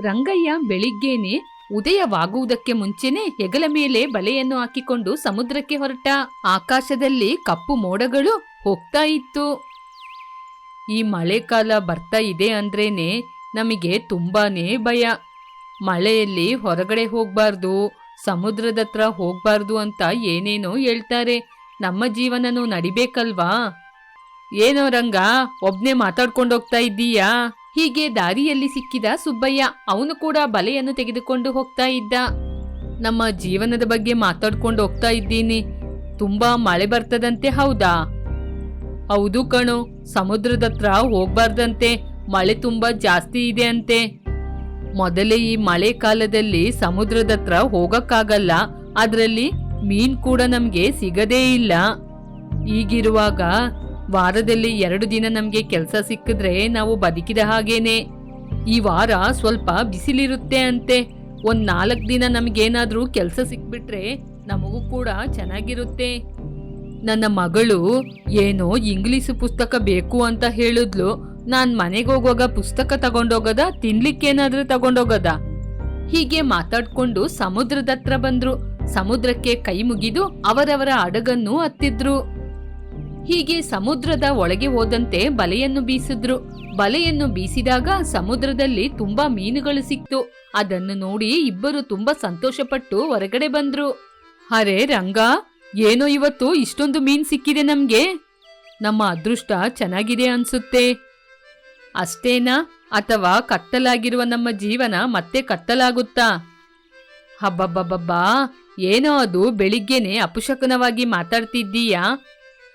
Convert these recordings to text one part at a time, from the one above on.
ರಂಗಯ್ಯ ಬೆಳಿಗ್ಗೆನೆ ಉದಯವಾಗುವುದಕ್ಕೆ ಮುಂಚೆನೆ ಹೆಗಲ ಮೇಲೆ ಬಲೆಯನ್ನು ಹಾಕಿಕೊಂಡು ಸಮುದ್ರಕ್ಕೆ ಹೊರಟ. ಆಕಾಶದಲ್ಲಿ ಕಪ್ಪು ಮೋಡಗಳು ಹೋಗ್ತಾ ಇತ್ತು. ಈ ಮಳೆಕಾಲ ಬರ್ತಾ ಇದೆ ಅಂದ್ರೇನೆ ನಮಗೆ ತುಂಬಾನೇ ಭಯ. ಮಳೆಯಲ್ಲಿ ಹೊರಗಡೆ ಹೋಗ್ಬಾರ್ದು, ಸಮುದ್ರದ ಹತ್ರ ಹೋಗ್ಬಾರ್ದು ಅಂತ ಏನೇನೋ ಹೇಳ್ತಾರೆ. ನಮ್ಮ ಜೀವನನೂ ನಡಿಬೇಕಲ್ವಾ? ಏನೋ ರಂಗ, ಒಬ್ನೇ ಮಾತಾಡ್ಕೊಂಡು ಹೋಗ್ತಾ ಇದ್ದೀಯಾ? ಹೀಗೆ ದಾರಿಯಲ್ಲಿ ಸಿಕ್ಕಿದ ಸುಬ್ಬಯ್ಯ ಅವನು ಕೂಡ ಬಲೆಯನ್ನು ತೆಗೆದುಕೊಂಡು ಹೋಗ್ತಾ ಇದ್ದ. ನಮ್ಮ ಜೀವನದ ಬಗ್ಗೆ ಮಾತಾಡ್ಕೊಂಡು ಹೋಗ್ತಾ ಇದ್ದೀನಿ. ತುಂಬಾ ಮಳೆ ಬರ್ತದಂತೆ ಹೌದಾ? ಹೌದು ಕಣೋ ಸಮುದ್ರದತ್ರ ಹೋಗ್ಬಾರ್ದಂತೆ, ಮಳೆ ತುಂಬಾ ಜಾಸ್ತಿ ಇದೆ ಅಂತೆ. ಮೊದಲೇ ಈ ಮಳೆ ಕಾಲದಲ್ಲಿ ಸಮುದ್ರದ ಹತ್ರ ಹೋಗಕ್ಕಾಗಲ್ಲ, ಅದರಲ್ಲಿ ಮೀನ್ ಕೂಡ ನಮ್ಗೆ ಸಿಗದೇ ಇಲ್ಲ. ಈಗಿರುವಾಗ ವಾರದಲ್ಲಿ ಎರಡು ದಿನ ನಮಗೆ ಕೆಲಸ ಸಿಕ್ಕಿದ್ರೆ ನಾವು ಬದುಕಿದ ಹಾಗೇನೆ. ಈ ವಾರ ಸ್ವಲ್ಪ ಬಿಸಿಲಿರುತ್ತೆ ಅಂತೆ. ಒಂದ್ ನಾಲ್ಕು ದಿನ ನಮಗೇನಾದರೂ ಕೆಲಸ ಸಿಕ್ಬಿಟ್ರೆ ನಮಗೂ ಕೂಡ ಚೆನ್ನಾಗಿರುತ್ತೆ. ನನ್ನ ಮಗಳು ಏನೋ ಇಂಗ್ಲಿಷ್ ಪುಸ್ತಕ ಬೇಕು ಅಂತ ಹೇಳಿದ್ಲು. ನಾನು ಮನೆಗೆ ಹೋಗುವಾಗ ಪುಸ್ತಕ ತಗೊಂಡೋಗದ ತಿನ್ಲಿಕ್ಕೇನಾದರೂ ತಗೊಂಡೋಗದ. ಹೀಗೆ ಮಾತಾಡ್ಕೊಂಡು ಸಮುದ್ರದತ್ರ ಬಂದ್ರು. ಸಮುದ್ರಕ್ಕೆ ಕೈ ಮುಗಿದು ಅವರವರ ಹಡಗನ್ನು ಹತ್ತಿದ್ರು. ಹೀಗೆ ಸಮುದ್ರದ ಒಳಗೆ ಹೋದಂತೆ ಬಲೆಯನ್ನು ಬೀಸಿದ್ರು. ಬಲೆಯನ್ನು ಬೀಸಿದಾಗ ಸಮುದ್ರದಲ್ಲಿ ತುಂಬಾ ಮೀನುಗಳು ಸಿಕ್ತು. ಅದನ್ನು ನೋಡಿ ಇಬ್ಬರು ತುಂಬಾ ಸಂತೋಷಪಟ್ಟು ಹೊರಗಡೆ ಬಂದ್ರು. ಅರೆ ರಂಗ, ಏನೋ ಇವತ್ತು ಇಷ್ಟೊಂದು ಮೀನ್ ಸಿಕ್ಕಿದೆ ನಮ್ಗೆ. ನಮ್ಮ ಅದೃಷ್ಟ ಚೆನ್ನಾಗಿದೆ ಅನ್ಸುತ್ತೆ. ಅಷ್ಟೇನಾ? ಅಥವಾ ಕತ್ತಲಾಗಿರುವ ನಮ್ಮ ಜೀವನ ಮತ್ತೆ ಕತ್ತಲಾಗುತ್ತಾ? ಹಬ್ಬಬ್ಬಬ್ಬಬ್ಬಾ ಏನೋ ಅದು ಬೆಳಿಗ್ಗೆನೆ ಅಪುಶಕನವಾಗಿ ಮಾತಾಡ್ತಿದ್ದೀಯಾ?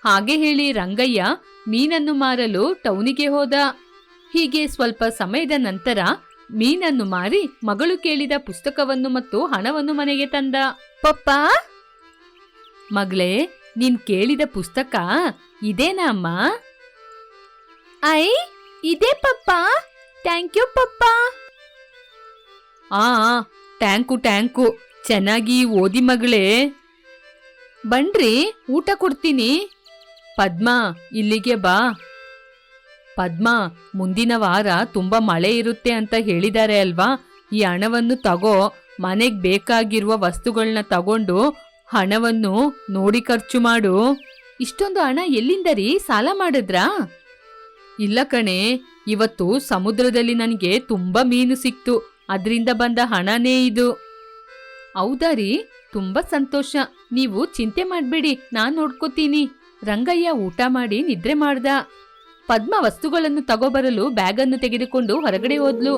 ಹಾಗೆ ಹೇಳಿ ರಂಗಯ್ಯ ಮೀನನ್ನು ಮಾರಲು ಟೌನಿಗೆ ಹೋದ. ಹೀಗೆ ಸ್ವಲ್ಪ ಸಮಯದ ನಂತರ ಮೀನನ್ನು ಮಾರಿ ಮಗಳು ಕೇಳಿದ ಪುಸ್ತಕವನ್ನು ಮತ್ತು ಹಣವನ್ನು ಮನೆಗೆ ತಂದ. ಪಪ್ಪ! ಮಗಳೇ ನೀನ್ ಕೇಳಿದ ಪುಸ್ತಕ ಇದೇನಾ ಅಮ್ಮ? ಐ ಇದೇ ಪಪ್ಪ. ಥ್ಯಾಂಕ್ ಯು ಪಪ್ಪ. ಆ ಟ್ಯಾಂಕು ಟ್ಯಾಂಕು ಚೆನ್ನಾಗಿ ಓದಿ ಮಗಳೇ. ಬನ್ರಿ ಊಟ ಕೊಡ್ತೀನಿ. ಪದ್ಮಾ, ಇಲ್ಲಿಗೆ ಬಾ. ಪದ್ಮ, ಮುಂದಿನ ವಾರ ತುಂಬಾ ಮಳೆ ಇರುತ್ತೆ ಅಂತ ಹೇಳಿದ್ದಾರೆ ಅಲ್ವಾ? ಈ ಹಣವನ್ನು ತಗೋ, ಮನೆಗ್ ಬೇಕಾಗಿರುವ ವಸ್ತುಗಳನ್ನ ತಗೊಂಡು ಹಣವನ್ನು ನೋಡಿ ಖರ್ಚು ಮಾಡು. ಇಷ್ಟೊಂದು ಹಣ ಎಲ್ಲಿಂದ ರೀ ಸಾಲ ಮಾಡಿದ್ರಾ? ಇಲ್ಲ ಕಣೆ, ಇವತ್ತು ಸಮುದ್ರದಲ್ಲಿ ನನಗೆ ತುಂಬಾ ಮೀನು ಸಿಕ್ತು. ಅದರಿಂದ ಬಂದ ಹಣನೇ ಇದು. ಹೌದಾ ರೀ? ತುಂಬಾ ಸಂತೋಷ. ನೀವು ಚಿಂತೆ ಮಾಡ್ಬೇಡಿ, ನಾನು ನೋಡ್ಕೋತೀನಿ. ರಂಗಯ್ಯ ಊಟ ಮಾಡಿ ನಿದ್ರೆ ಮಾಡ್ದ. ಪದ್ಮ ವಸ್ತುಗಳನ್ನು ತಗೋಬರಲು ಬ್ಯಾಗನ್ನು ತೆಗೆದುಕೊಂಡು ಹೊರಗಡೆ ಹೋದ್ಲು.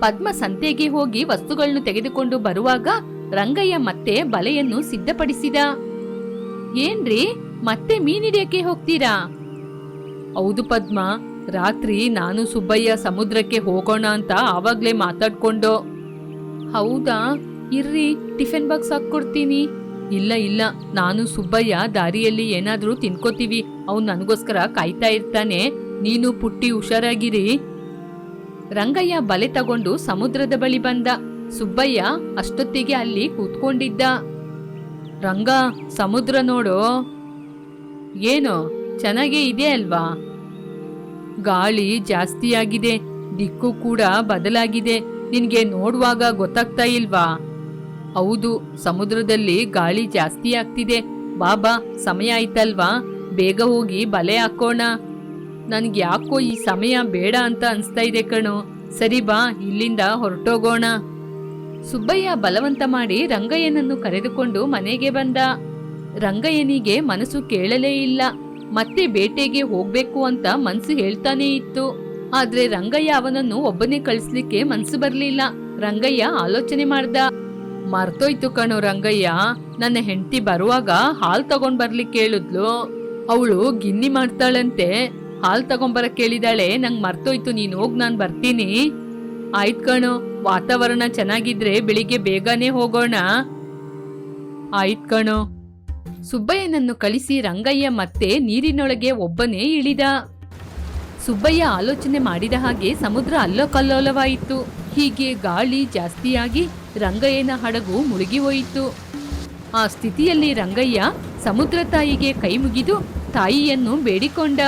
ಪದ್ಮ ಸಂತೆಗೆ ಹೋಗಿ ವಸ್ತುಗಳನ್ನು ತೆಗೆದುಕೊಂಡು ಬರುವಾಗ ರಂಗಯ್ಯ ಮತ್ತೆ ಬಲೆಯನ್ನು ಸಿದ್ಧಪಡಿಸಿದ. ಏನ್ರಿ, ಮತ್ತೆ ಮೀನಿಡಿಯಕ್ಕೆ ಹೋಗ್ತೀರಾ? ಹೌದು ಪದ್ಮ, ರಾತ್ರಿ ನಾನು ಸುಬ್ಬಯ್ಯ ಸಮುದ್ರಕ್ಕೆ ಹೋಗೋಣ ಅಂತ ಆವಾಗ್ಲೇ ಮಾತಾಡ್ಕೊಂಡು. ಹೌದಾ, ಇರ್ರಿ, ಟಿಫಿನ್ ಬಾಕ್ಸ್ ಹಾಕ್ಕೊಡ್ತೀನಿ. ಇಲ್ಲ ಇಲ್ಲ. ನಾನು ಸುಬ್ಬಯ್ಯ ದಾರಿಯಲ್ಲಿ ಏನಾದರೂ ತಿನ್ಕೋತೀವಿ. ಅವ್ನು ನನಗೋಸ್ಕರ ಕಾಯ್ತಾ ಇರ್ತಾನೆ. ನೀನು ಪುಟ್ಟಿ ಹುಷಾರಾಗಿರಿ. ರಂಗಯ್ಯ ಬಲೆ ತಗೊಂಡು ಸಮುದ್ರದ ಬಳಿ ಬಂದ. ಸುಬ್ಬಯ್ಯ ಅಷ್ಟೊತ್ತಿಗೆ ಅಲ್ಲಿ ಕೂತ್ಕೊಂಡಿದ್ದ. ರಂಗ, ಸಮುದ್ರ ನೋಡು. ಏನು? ಚೆನ್ನಾಗೇ ಇದೆ ಅಲ್ವಾ? ಗಾಳಿ ಜಾಸ್ತಿಯಾಗಿದೆ. ದಿಕ್ಕು ಕೂಡ ಬದಲಾಗಿದೆ. ನಿನ್ಗೆ ನೋಡುವಾಗ ಗೊತ್ತಾಗ್ತಾ ಇಲ್ವಾ? ಹೌದು, ಸಮುದ್ರದಲ್ಲಿ ಗಾಳಿ ಜಾಸ್ತಿ ಆಗ್ತಿದೆ. ಬಾಬಾ, ಸಮಯ ಆಯ್ತಲ್ವಾ? ಬೇಗ ಹೋಗಿ ಬಲೆ ಹಾಕೋಣ. ನನ್ಗೆ ಯಾಕೋ ಈ ಸಮಯ ಬೇಡ ಅಂತ ಅನಿಸ್ತಾ ಇದೆ ಕಣು. ಸರಿ ಬಾ, ಇಲ್ಲಿಂದ ಹೊರಟೋಗೋಣ. ಸುಬ್ಬಯ್ಯ ಬಲವಂತ ಮಾಡಿ ರಂಗಯ್ಯನನ್ನು ಕರೆದುಕೊಂಡು ಮನೆಗೆ ಬಂದ. ರಂಗಯ್ಯನಿಗೆ ಮನಸ್ಸು ಕೇಳಲೇ ಇಲ್ಲ. ಮತ್ತೆ ಬೇಟೆಗೆ ಹೋಗ್ಬೇಕು ಅಂತ ಮನ್ಸು ಹೇಳ್ತಾನೇ ಇತ್ತು. ಆದ್ರೆ ರಂಗಯ್ಯ ಅವನನ್ನು ಒಬ್ಬನೇ ಕಳಿಸ್ಲಿಕ್ಕೆ ಮನ್ಸು ಬರ್ಲಿಲ್ಲ. ರಂಗಯ್ಯ ಆಲೋಚನೆ ಮಾಡ್ದ. ಮರ್ತೋಯ್ತು ಕಣೋ ರಂಗಯ್ಯ. ನನ್ನ ಹೆಂಡತಿ ಬರುವಾಗ ಹಾಲ್ ತಗೊಂಡ್ ಬರ್ಲಿಕ್ಕೆ ಕೇಳಿದ್ಲು. ಅವಳು ಗಿನ್ನಿ ಮಾಡ್ತಾಳಂತೆ. ಹಾಲ್ ತಗೊಂಬರ ಕೇಳಿದಾಳೆ, ನಂಗ್ ಮರ್ತೋಯ್ತು, ನೀನ್ ಹೋಗ್, ನಾನು ಬರ್ತೀನಿ. ಆಯ್ತು ಕಣು, ವಾತಾವರಣ ಚೆನ್ನಾಗಿದ್ರೆ ಬೆಳಿಗ್ಗೆ ಬೇಗನೆ ಹೋಗೋಣ. ಆಯ್ತ್ ಕಣು. ಸುಬ್ಬಯ್ಯನನ್ನು ಕಳಿಸಿ ರಂಗಯ್ಯ ಮತ್ತೆ ನೀರಿನೊಳಗೆ ಒಬ್ಬನೇ ಇಳಿದ. ಸುಬ್ಬಯ್ಯ ಆಲೋಚನೆ ಮಾಡಿದ ಹಾಗೆ ಸಮುದ್ರ ಅಲ್ಲಕಲ್ಲೋಲವಾಯಿತು. ಹೀಗೆ ಗಾಳಿ ಜಾಸ್ತಿಯಾಗಿ ರಂಗಯ್ಯನ ಹಡಗು ಮುಳುಗಿ ಹೋಯಿತು. ಆ ಸ್ಥಿತಿಯಲ್ಲಿ ರಂಗಯ್ಯ ಸಮುದ್ರ ತಾಯಿಗೆ ಕೈ ಮುಗಿದು ತಾಯಿಯನ್ನು ಬೇಡಿಕೊಂಡ.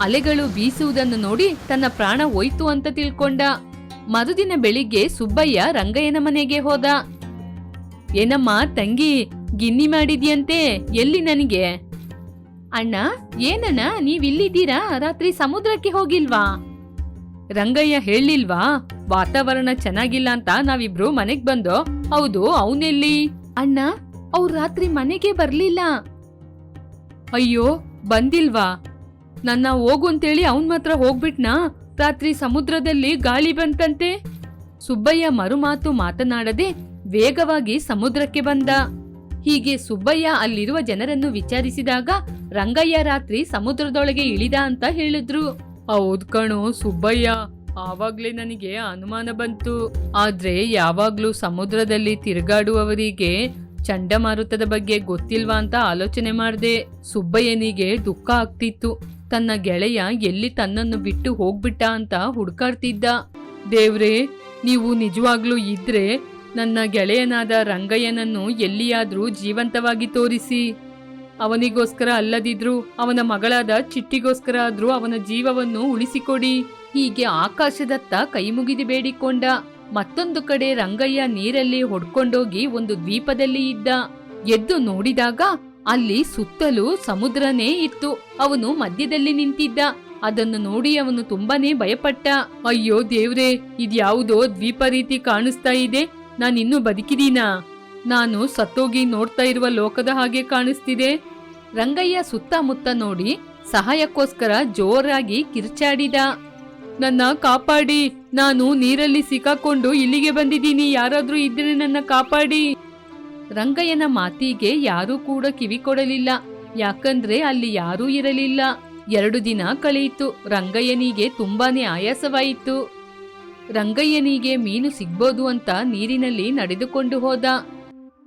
ಅಲೆಗಳು ಬೀಸುವುದನ್ನು ನೋಡಿ ತನ್ನ ಪ್ರಾಣ ಹೋಯ್ತು ಅಂತ ತಿಳ್ಕೊಂಡ. ಮರುದಿನ ಬೆಳಿಗ್ಗೆ ಸುಬ್ಬಯ್ಯ ರಂಗಯ್ಯನ ಮನೆಗೆ ಹೋದ. ಏನಮ್ಮ ತಂಗಿ, ಗಿನ್ನಿ ಮಾಡಿದ್ಯಂತೆ, ಎಲ್ಲಿ ನನಗೆ? ಅಣ್ಣ, ಏನಣ್ಣ, ನೀವಿಲ್ಲಿದ್ದೀರಾ? ರಾತ್ರಿ ಸಮುದ್ರಕ್ಕೆ ಹೋಗಿಲ್ವಾ? ರಂಗಯ್ಯ ಹೇಳಿಲ್ವಾ? ವಾತಾವರಣ ಚೆನ್ನಾಗಿಲ್ಲ ಅಂತ ನಾವಿಬ್ರು ಮನೆಗ್ ಬಂದೋ ಹೌದು ಅವನೆಲ್ಲಿ? ಅಣ್ಣ ಅವ್ರು ರಾತ್ರಿ ಮನೆಗೆ ಬರ್ಲಿಲ್ಲ. ಅಯ್ಯೋ ಬಂದಿಲ್ವಾ? ನನ್ನ ಹೋಗು ಅಂತೇಳಿ ಅವನ್ ಮಾತ್ರ ಹೋಗ್ಬಿಟ್ನಾ? ರಾತ್ರಿ ಸಮುದ್ರದಲ್ಲಿ ಗಾಳಿ ಬಂತಂತೆ? ಸುಬ್ಬಯ್ಯ ಮರುಮಾತು ಮಾತನಾಡದೆ ವೇಗವಾಗಿ ಸಮುದ್ರಕ್ಕೆ ಬಂದ. ಹೀಗೆ ಸುಬ್ಬಯ್ಯ ಅಲ್ಲಿರುವ ಜನರನ್ನು ವಿಚಾರಿಸಿದಾಗ ರಂಗಯ್ಯ ರಾತ್ರಿ ಸಮುದ್ರದೊಳಗೆ ಇಳಿದ ಅಂತ ಹೇಳಿದ್ರು. ಹೌದ್ ಕಣೋ ಸುಬ್ಬಯ್ಯ. ಆವಾಗ್ಲೇ ನನಗೆ ಅನುಮಾನ ಬಂತು. ಆದ್ರೆ ಯಾವಾಗ್ಲೂ ಸಮುದ್ರದಲ್ಲಿ ತಿರುಗಾಡುವವರಿಗೆ ಚಂಡಮಾರುತದ ಬಗ್ಗೆ ಗೊತ್ತಿಲ್ವಾ ಅಂತ ಆಲೋಚನೆ ಮಾಡಿದೆ. ಸುಬ್ಬಯ್ಯನಿಗೆ ದುಃಖ ಆಗ್ತಿತ್ತು. ತನ್ನ ಗೆಳೆಯ ಎಲ್ಲಿ ತನ್ನನ್ನು ಬಿಟ್ಟು ಹೋಗ್ಬಿಟ್ಟ ಅಂತ ಹುಡ್ಕಾಡ್ತಿದ್ದ. ದೇವ್ರೇ, ನೀವು ನಿಜವಾಗ್ಲೂ ಇದ್ರೆ ನನ್ನ ಗೆಳೆಯನಾದ ರಂಗಯ್ಯನನ್ನು ಎಲ್ಲಿಯಾದ್ರೂ ಜೀವಂತವಾಗಿ ತೋರಿಸಿ. ಅವನಿಗೋಸ್ಕರ ಅಲ್ಲದಿದ್ರು, ಅವನ ಮಗಳಾದ ಚಿಟ್ಟಿಗೋಸ್ಕರ ಆದ್ರೂ ಅವನ ಜೀವವನ್ನು ಉಳಿಸಿಕೊಡಿ. ಹೀಗೆ ಆಕಾಶದತ್ತ ಕೈಮುಗಿದು ಬೇಡಿಕೊಂಡ ಮತ್ತೊಂದು ಕಡೆ ರಂಗಯ್ಯ ನೀರಲ್ಲಿ ಹೊಡ್ಕೊಂಡೋಗಿ ಒಂದು ದ್ವೀಪದಲ್ಲಿ ಇದ್ದ. ಎದ್ದು ನೋಡಿದಾಗ ಅಲ್ಲಿ ಸುತ್ತಲೂ ಸಮುದ್ರನೇ ಇತ್ತು. ಅವನು ಮಧ್ಯದಲ್ಲಿ ನಿಂತಿದ್ದ. ಅದನ್ನು ನೋಡಿ ಅವನು ತುಂಬಾನೇ ಭಯಪಟ್ಟ. ಅಯ್ಯೋ ದೇವ್ರೆ, ಇದ್ಯಾವುದೋ ದ್ವೀಪ ರೀತಿ ಕಾಣಿಸ್ತಾ ಇದೆ. ನಾನಿನ್ನೂ ಬದುಕಿದೀನಾ? ನಾನು ಸತ್ತೋಗಿ ನೋಡ್ತಾ ಇರುವ ಲೋಕದ ಹಾಗೆ ಕಾಣಿಸ್ತಿದೆ. ರಂಗಯ್ಯ ಸುತ್ತಮುತ್ತ ನೋಡಿ ಸಹಾಯಕ್ಕೋಸ್ಕರ ಜೋರಾಗಿ ಕಿರ್ಚಾಡಿದ. ನನ್ನ ಕಾಪಾಡಿ, ನಾನು ನೀರಲ್ಲಿ ಸಿಕ್ಕಾಕೊಂಡು ಇಲ್ಲಿಗೆ ಬಂದಿದ್ದೀನಿ, ಯಾರಾದ್ರೂ ಇದ್ರೆ ನನ್ನ ಕಾಪಾಡಿ. ರಂಗಯ್ಯನ ಮಾತಿಗೆ ಯಾರೂ ಕೂಡ ಕಿವಿ ಕೊಡಲಿಲ್ಲ. ಯಾಕಂದ್ರೆ ಅಲ್ಲಿ ಯಾರೂ ಇರಲಿಲ್ಲ. ಎರಡು ದಿನ ಕಳೆಯಿತು, ರಂಗಯ್ಯನಿಗೆ ತುಂಬಾನೇ ಆಯಾಸವಾಯಿತು. ರಂಗಯ್ಯನಿಗೆ ಮೀನು ಸಿಗ್ಬೋದು ಅಂತ ನೀರಿನಲ್ಲಿ ನಡೆದುಕೊಂಡು ಹೋದ.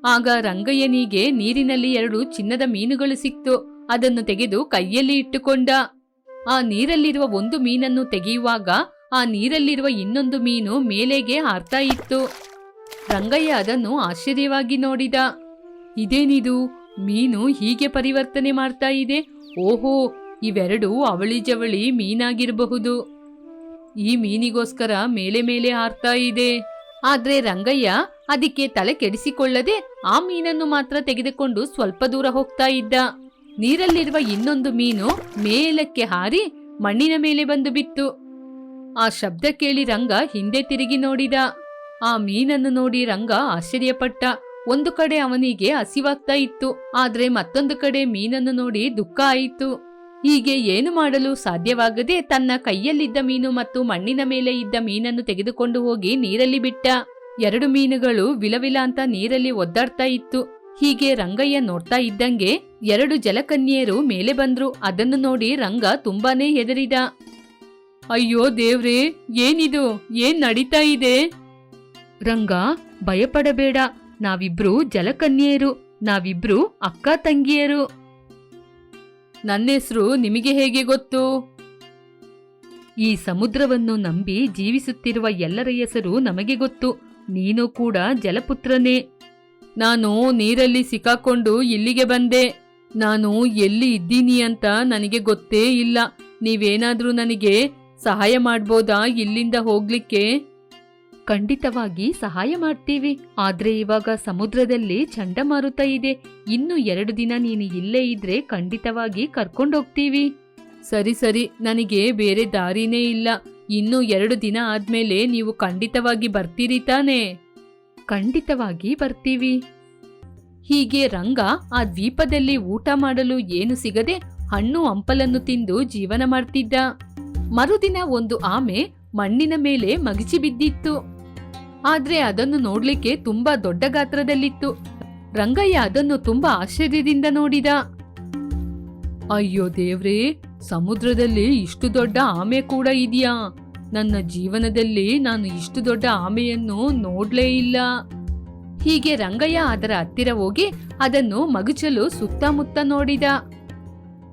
ಆಗ ರಂಗಯ್ಯನಿಗೆ ನೀರಿನಲ್ಲಿ ಎರಡು ಚಿನ್ನದ ಮೀನುಗಳು ಸಿಕ್ತು. ಅದನ್ನು ತೆಗೆದು ಕೈಯಲ್ಲಿ ಇಟ್ಟುಕೊಂಡ. ಆ ನೀರಲ್ಲಿರುವ ಒಂದು ಮೀನನ್ನು ತೆಗೆಯುವಾಗ ಆ ನೀರಲ್ಲಿರುವ ಇನ್ನೊಂದು ಮೀನು ಮೇಲೆಗೆ ಹಾರ್ತಾ ಇತ್ತು. ರಂಗಯ್ಯ ಅದನ್ನು ಆಶ್ಚರ್ಯವಾಗಿ ನೋಡಿದ. ಇದೇನಿದು? ಮೀನು ಹೀಗೆ ಪರಿವರ್ತನೆ ಮಾಡ್ತಾ ಇದೆ? ಓಹೋ, ಇವೆರಡು ಅವಳಿ ಜವಳಿ ಮೀನಾಗಿರಬಹುದು. ಈ ಮೀನಿಗೋಸ್ಕರ ಮೇಲೆ ಮೇಲೆ ಹಾರ್ತಾ ಇದೆ. ಆದ್ರೆ ರಂಗಯ್ಯ ಅದಕ್ಕೆ ತಲೆ ಕೆಡಿಸಿಕೊಳ್ಳದೆ ಆ ಮೀನನ್ನು ಮಾತ್ರ ತೆಗೆದುಕೊಂಡು ಸ್ವಲ್ಪ ದೂರ ಹೋಗ್ತಾ ಇದ್ದ. ನೀರಲ್ಲಿರುವ ಇನ್ನೊಂದು ಮೀನು ಮೇಲಕ್ಕೆ ಹಾರಿ ಮಣ್ಣಿನ ಮೇಲೆ ಬಂದು ಬಿತ್ತು. ಆ ಶಬ್ದ ಕೇಳಿ ರಂಗ ಹಿಂದೆ ತಿರುಗಿ ನೋಡಿದ. ಆ ಮೀನನ್ನು ನೋಡಿ ರಂಗ ಆಶ್ಚರ್ಯಪಟ್ಟ. ಒಂದು ಕಡೆ ಅವನಿಗೆ ಹಸಿವಾಗ್ತಾ ಇತ್ತು. ಆದ್ರೆ ಮತ್ತೊಂದು ಕಡೆ ಮೀನನ್ನು ನೋಡಿ ದುಃಖ ಆಯಿತು. ಹೀಗೆ ಏನು ಮಾಡಲು ಸಾಧ್ಯವಾಗದೆ ತನ್ನ ಕೈಯಲ್ಲಿದ್ದ ಮೀನು ಮತ್ತು ಮಣ್ಣಿನ ಮೇಲೆ ಇದ್ದ ಮೀನನ್ನು ತೆಗೆದುಕೊಂಡು ಹೋಗಿ ನೀರಲ್ಲಿ ಬಿಟ್ಟ. ಎರಡು ಮೀನುಗಳು ವಿಲವಿಲ ಅಂತ ನೀರಲ್ಲಿ ಒದ್ದಾಡ್ತಾ ಇತ್ತು. ಹೀಗೆ ರಂಗಯ್ಯ ನೋಡ್ತಾ ಇದ್ದಂಗೆ ಎರಡು ಜಲಕನ್ಯೆಯರು ಮೇಲೆ ಬಂದ್ರು. ಅದನ್ನು ನೋಡಿ ರಂಗ ತುಂಬಾನೇ ಹೆದರಿದ. ಅಯ್ಯೋ ದೇವ್ರೇ, ಏನಿದು? ಏನ್ ನಡೀತಾ ಇದೆ? ರಂಗ, ಭಯಪಡಬೇಡ. ನಾವಿಬ್ರು ಜಲಕನ್ಯೆಯರು. ನಾವಿಬ್ರು ಅಕ್ಕ ತಂಗಿಯರು. ನನ್ನ ಹೆಸರು ನಿಮಗೆ ಹೇಗೆ ಗೊತ್ತು? ಈ ಸಮುದ್ರವನ್ನು ನಂಬಿ ಜೀವಿಸುತ್ತಿರುವ ಎಲ್ಲರ ಹೆಸರು ನಮಗೆ ಗೊತ್ತು. ನೀನು ಕೂಡ ಜಲಪುತ್ರನೇ. ನಾನು ನೀರಲ್ಲಿ ಸಿಕ್ಕಾಕೊಂಡು ಇಲ್ಲಿಗೆ ಬಂದೆ. ನಾನು ಎಲ್ಲಿ ಇದ್ದೀನಿ ಅಂತ ನನಗೆ ಗೊತ್ತೇ ಇಲ್ಲ. ನೀವೇನಾದ್ರೂ ನನಗೆ ಸಹಾಯ ಮಾಡ್ಬೋದಾ ಇಲ್ಲಿಂದ ಹೋಗ್ಲಿಕ್ಕೆ? ಖಂಡಿತವಾಗಿ ಸಹಾಯ ಮಾಡ್ತೀವಿ. ಆದ್ರೆ ಇವಾಗ ಸಮುದ್ರದಲ್ಲಿ ಚಂಡಮಾರುತ ಇದೆ. ಇನ್ನು ಎರಡು ದಿನ ನೀನು ಇಲ್ಲೇ ಇದ್ರೆ ಖಂಡಿತವಾಗಿ ಕರ್ಕೊಂಡೋಗ್ತೀವಿ. ಸರಿ ಸರಿ, ನನಗೆ ಬೇರೆ ದಾರಿನೇ ಇಲ್ಲ. ಇನ್ನು ಎರಡು ದಿನ ಆದ್ಮೇಲೆ ನೀವು ಖಂಡಿತವಾಗಿ ಬರ್ತೀರಿ ತಾನೇ? ಖಂಡಿತವಾಗಿ ಬರ್ತೀವಿ. ಹೀಗೆ ರಂಗ ಆ ದ್ವೀಪದಲ್ಲಿ ಊಟ ಮಾಡಲು ಏನು ಸಿಗದೆ ಹಣ್ಣು ಹಂಪಲನ್ನು ತಿಂದು ಜೀವನ ಮಾಡ್ತಿದ್ದ. ಮರುದಿನ ಒಂದು ಆಮೆ ಮಣ್ಣಿನ ಮೇಲೆ ಮಗಿಚಿ ಬಿದ್ದಿತ್ತು. ಆದ್ರೆ ಅದನ್ನು ನೋಡ್ಲಿಕ್ಕೆ ತುಂಬಾ ದೊಡ್ಡ ಗಾತ್ರದಲ್ಲಿತ್ತು. ರಂಗಯ್ಯ ಅದನ್ನು ತುಂಬಾ ಆಶ್ಚರ್ಯದಿಂದ ನೋಡಿದ. ಅಯ್ಯೋ ದೇವ್ರೇ, ಸಮುದ್ರದಲ್ಲಿ ಇಷ್ಟು ದೊಡ್ಡ ಆಮೆ ಕೂಡ ಇದೆಯಾ? ನನ್ನ ಜೀವನದಲ್ಲಿ ನಾನು ಇಷ್ಟು ದೊಡ್ಡ ಆಮೆಯನ್ನು ನೋಡ್ಲೇ ಇಲ್ಲ. ಹೀಗೆ ರಂಗಯ್ಯ ಅದರ ಹತ್ತಿರ ಹೋಗಿ ಅದನ್ನು ಮಗುಚಲು ಸುತ್ತಮುತ್ತ ನೋಡಿದ.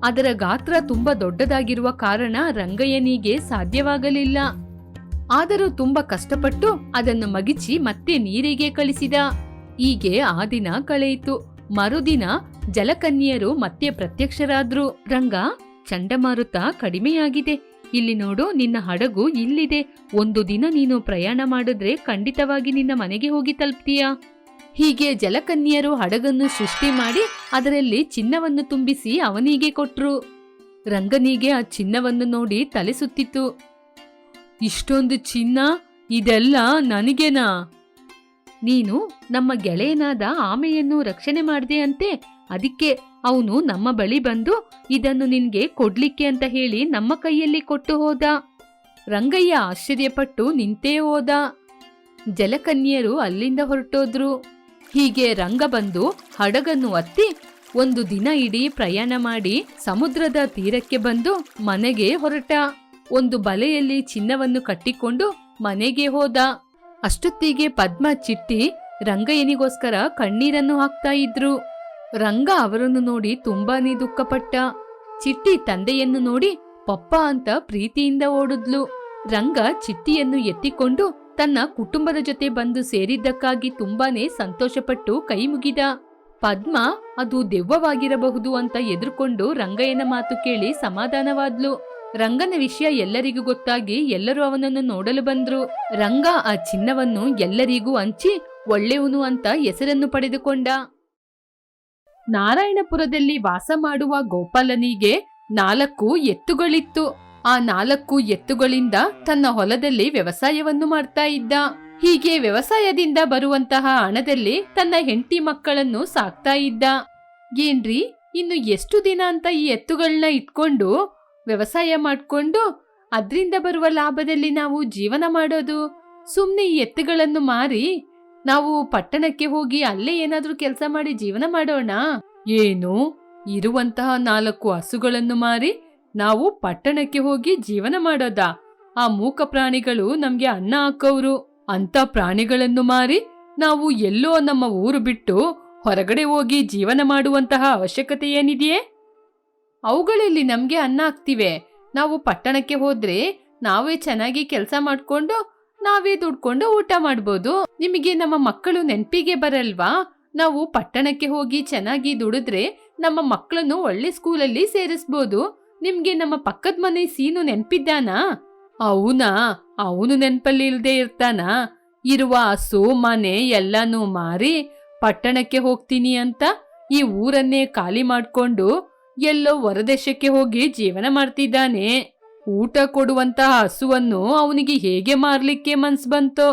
ಅದರ ಗಾತ್ರ ತುಂಬಾ ದೊಡ್ಡದಾಗಿರುವ ಕಾರಣ ರಂಗಯ್ಯನಿಗೆ ಸಾಧ್ಯವಾಗಲಿಲ್ಲ. ಆದರೂ ತುಂಬಾ ಕಷ್ಟಪಟ್ಟು ಅದನ್ನು ಮಗಿಚಿ ಮತ್ತೆ ನೀರಿಗೆ ಕಳಿಸಿದ. ಹೀಗೆ ಆ ದಿನ ಕಳೆಯಿತು. ಮರುದಿನ ಜಲಕನ್ಯರು ಮತ್ತೆ ಪ್ರತ್ಯಕ್ಷರಾದ್ರು. ರಂಗ, ಚಂಡಮಾರುತ ಕಡಿಮೆಯಾಗಿದೆ. ಇಲ್ಲಿ ನೋಡು, ನಿನ್ನ ಹಡಗು ಇಲ್ಲಿದೆ. ಒಂದು ದಿನ ನೀನು ಪ್ರಯಾಣ ಮಾಡಿದ್ರೆ ಖಂಡಿತವಾಗಿ ನಿನ್ನ ಮನೆಗೆ ಹೋಗಿ ತಲುಪ್ತೀಯ? ಹೀಗೆ ಜಲಕನ್ಯರು ಹಡಗನ್ನು ಸೃಷ್ಟಿ ಮಾಡಿ ಅದರಲ್ಲಿ ಚಿನ್ನವನ್ನು ತುಂಬಿಸಿ ಅವನಿಗೆ ಕೊಟ್ರು. ರಂಗನಿಗೆ ಆ ಚಿನ್ನವನ್ನು ನೋಡಿ ತಲೆ ಸುತ್ತಿತ್ತು ಇಷ್ಟೊಂದು ಚಿನ್ನ? ಇದೆಲ್ಲ ನನಗೇನಾ? ನೀನು ನಮ್ಮ ಗೆಳೆಯನಾದ ಆಮೆಯನ್ನು ರಕ್ಷಣೆ ಮಾಡಿದೆ ಅಂತೆ, ಅದಕ್ಕೆ ಅವನು ನಮ್ಮ ಬಳಿ ಬಂದು ಇದನ್ನು ನಿನ್ಗೆ ಕೊಡ್ಲಿಕ್ಕೆ ಅಂತ ಹೇಳಿ ನಮ್ಮ ಕೈಯಲ್ಲಿ ಕೊಟ್ಟು ಹೋದ. ರಂಗಯ್ಯ ಆಶ್ಚರ್ಯಪಟ್ಟು ನಿಂತೇ ಹೋದ. ಜಲಕನ್ಯರು ಅಲ್ಲಿಂದ ಹೊರಟೋದ್ರು. ಹೀಗೆ ರಂಗ ಬಂದು ಹಡಗನ್ನು ಹತ್ತಿ ಒಂದು ದಿನ ಇಡೀ ಪ್ರಯಾಣ ಮಾಡಿ ಸಮುದ್ರದ ತೀರಕ್ಕೆ ಬಂದು ಮನೆಗೆ ಹೊರಟ. ಒಂದು ಬಲೆಯಲ್ಲಿ ಚಿನ್ನವನ್ನು ಕಟ್ಟಿಕೊಂಡು ಮನೆಗೆ ಹೋದ. ಅಷ್ಟೊತ್ತಿಗೆ ಪದ್ಮ ಚಿಟ್ಟಿ ರಂಗಯ್ಯನಿಗೋಸ್ಕರ ಕಣ್ಣೀರನ್ನು ಹಾಕ್ತಾ ಇದ್ರು. ರಂಗ ಅವರನ್ನು ನೋಡಿ ತುಂಬಾನೇ ದುಃಖಪಟ್ಟ. ಚಿಟ್ಟಿ ತಂದೆಯನ್ನು ನೋಡಿ ಪಪ್ಪ ಅಂತ ಪ್ರೀತಿಯಿಂದ ಓಡಿದ್ಲು. ರಂಗ ಚಿಟ್ಟಿಯನ್ನು ಎತ್ತಿಕೊಂಡು ತನ್ನ ಕುಟುಂಬದ ಜೊತೆ ಬಂದು ಸೇರಿದ್ದಕ್ಕಾಗಿ ತುಂಬಾನೇ ಸಂತೋಷಪಟ್ಟು ಕೈ ಮುಗಿದ. ಪದ್ಮ, ಅದು ದೆವ್ವವಾಗಿರಬಹುದು ಅಂತ ಎದುರುಕೊಂಡು ರಂಗಯ್ಯನ ಮಾತು ಕೇಳಿ ಸಮಾಧಾನವಾದ್ಲು. ರಂಗನ ವಿಷಯ ಎಲ್ಲರಿಗೂ ಗೊತ್ತಾಗಿ ಎಲ್ಲರೂ ಅವನನ್ನು ನೋಡಲು ಬಂದ್ರು. ರಂಗ ಆ ಚಿನ್ನವನ್ನು ಎಲ್ಲರಿಗೂ ಹಂಚಿ ಒಳ್ಳೆಯವನು ಅಂತ ಹೆಸರನ್ನು ಪಡೆದುಕೊಂಡ. ನಾರಾಯಣಪುರದಲ್ಲಿ ವಾಸ ಮಾಡುವ ಗೋಪಾಲನಿಗೆ ನಾಲ್ಕು ಎತ್ತುಗಳಿತ್ತು. ಆ ನಾಲ್ಕು ಎತ್ತುಗಳಿಂದ ತನ್ನ ಹೊಲದಲ್ಲಿ ವ್ಯವಸಾಯವನ್ನು ಮಾಡ್ತಾ ಇದ್ದ. ಹೀಗೆ ವ್ಯವಸಾಯದಿಂದ ಬರುವಂತಹ ಹಣದಲ್ಲಿ ತನ್ನ ಹೆಂಡತಿ ಮಕ್ಕಳನ್ನು ಸಾಕ್ತಾ ಇದ್ದ. ಏನ್ರಿ, ಇನ್ನು ಎಷ್ಟು ದಿನ ಅಂತ ಈ ಎತ್ತುಗಳನ್ನ ಇಟ್ಕೊಂಡು ವ್ಯವಸಾಯ ಮಾಡ್ಕೊಂಡು ಅದರಿಂದ ಬರುವ ಲಾಭದಲ್ಲಿ ನಾವು ಜೀವನ ಮಾಡೋದು? ಸುಮ್ನೆ ಈ ಎತ್ತುಗಳನ್ನು ಮಾರಿ ನಾವು ಪಟ್ಟಣಕ್ಕೆ ಹೋಗಿ ಅಲ್ಲೇ ಏನಾದ್ರೂ ಕೆಲಸ ಮಾಡಿ ಜೀವನ ಮಾಡೋಣ? ಏನು? ಇರುವಂತಹ ನಾಲ್ಕು ಹಸುಗಳನ್ನು ಮಾರಿ ನಾವು ಪಟ್ಟಣಕ್ಕೆ ಹೋಗಿ ಜೀವನ ಮಾಡೋದಾ? ಆ ಮೂಕ ಪ್ರಾಣಿಗಳು ನಮ್ಗೆ ಅನ್ನ ಹಾಕೋರು ಅಂತ ಪ್ರಾಣಿಗಳನ್ನು ಮಾರಿ ನಾವು ಎಲ್ಲೋ ನಮ್ಮ ಊರು ಬಿಟ್ಟು ಹೊರಗಡೆ ಹೋಗಿ ಜೀವನ ಮಾಡುವಂತಹ ಅವಶ್ಯಕತೆ ಏನಿದೆಯೇ? ಅವುಗಳಲ್ಲಿ ನಮ್ಗೆ ಅನ್ನ ಹಾಕ್ತಿವೆ. ನಾವು ಪಟ್ಟಣಕ್ಕೆ ಹೋದ್ರೆ ನಾವೇ ಚೆನ್ನಾಗಿ ಕೆಲಸ ಮಾಡ್ಕೊಂಡು ನಾವೇ ದುಡ್ಕೊಂಡು ಊಟ ಮಾಡ್ಬೋದು. ನಿಮಗೆ ನಮ್ಮ ಮಕ್ಕಳು ನೆನಪಿಗೆ ಬರಲ್ವಾ? ನಾವು ಪಟ್ಟಣಕ್ಕೆ ಹೋಗಿ ಚೆನ್ನಾಗಿ ದುಡಿದ್ರೆ ನಮ್ಮ ಮಕ್ಕಳನ್ನು ಒಳ್ಳೆ ಸ್ಕೂಲಲ್ಲಿ ಸೇರಿಸ್ಬೋದು. ನಿಮ್ಗೆ ನಮ್ಮ ಪಕ್ಕದ ಮನೆ ಸೀನು ನೆನ್ಪಿದ್ದಾನಾ? ಅವನಾ ಅವನು ನೆನಪಲ್ಲಿ ಇಲ್ದೇ ಇರ್ತಾನ? ಇರುವ ಹಸು ಮನೆ ಎಲ್ಲಾನು ಮಾರಿ ಪಟ್ಟಣಕ್ಕೆ ಹೋಗ್ತೀನಿ ಅಂತ ಈ ಊರನ್ನೇ ಖಾಲಿ ಮಾಡ್ಕೊಂಡು ಎಲ್ಲೋ ಹೊರದೇಶಕ್ಕೆ ಹೋಗಿ ಜೀವನ ಮಾಡ್ತಿದ್ದಾನೆ. ಊಟ ಕೊಡುವಂತಹ ಹಸುವನ್ನು ಅವನಿಗೆ ಹೇಗೆ ಮಾರ್ಲಿಕ್ಕೆ ಮನ್ಸು ಬಂತೋ?